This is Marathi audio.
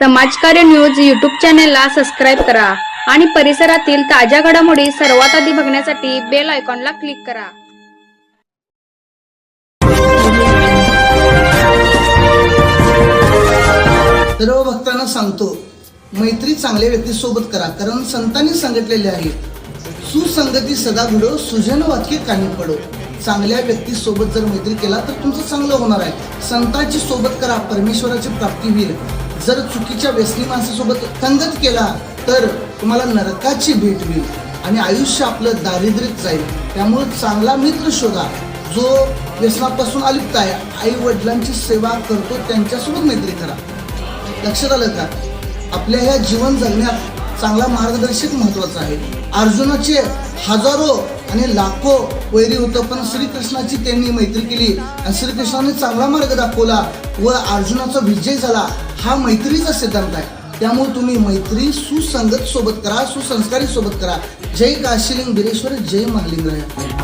समाजकार्य न्यूज यूट्यूब चॅनेलला सबस्क्राईब करा आणि परिसरातील ताज्या घडामोडी सर्वात आधी बघण्यासाठी बेल आयकॉनला क्लिक करा. सर्व भक्तांना सांगतो मैत्री चांगल्या व्यक्तीसोबत करा कारण संतांनी सांगितलेले आहे सुसंगती सदा घडो सुजन वाक्य काही पडो. चांगल्या व्यक्ती सोबत जर मैत्री केला तर तुमचं चांगलं होणार आहे. संतांची सोबत करा परमेश्वराची प्राप्ती होईल. जर चुकीच्या व्यसनी माणसासोबत संगत केला तर तुम्हाला नरकाची भेट होईल आणि आयुष्य आपलं दारिद्र्यच जाईल. त्यामुळे चांगला मित्र शोधा. जो व्यसनापासून अलिप्त आहे आई वडिलांची सेवा करतो त्यांच्यासोबत मैत्री करा. लक्षात आलं का? आपल्या ह्या जीवन जगण्यात चांगला मार्गदर्शक महत्त्वाचा आहे. अर्जुनाचे हजारो आणि लाखो वैरी होतं पण श्रीकृष्णाची त्यांनी मैत्री केली आणि श्रीकृष्णाने चांगला मार्ग दाखवला व अर्जुनाचा विजय झाला. हा मैत्रीचा सिद्धांत आहे. त्यामुळे तुम्ही मैत्री सुसंगत सोबत करा सुसंस्कारी सोबत करा. जय काशीलिंग बिरेश्वर जय महालिंगराया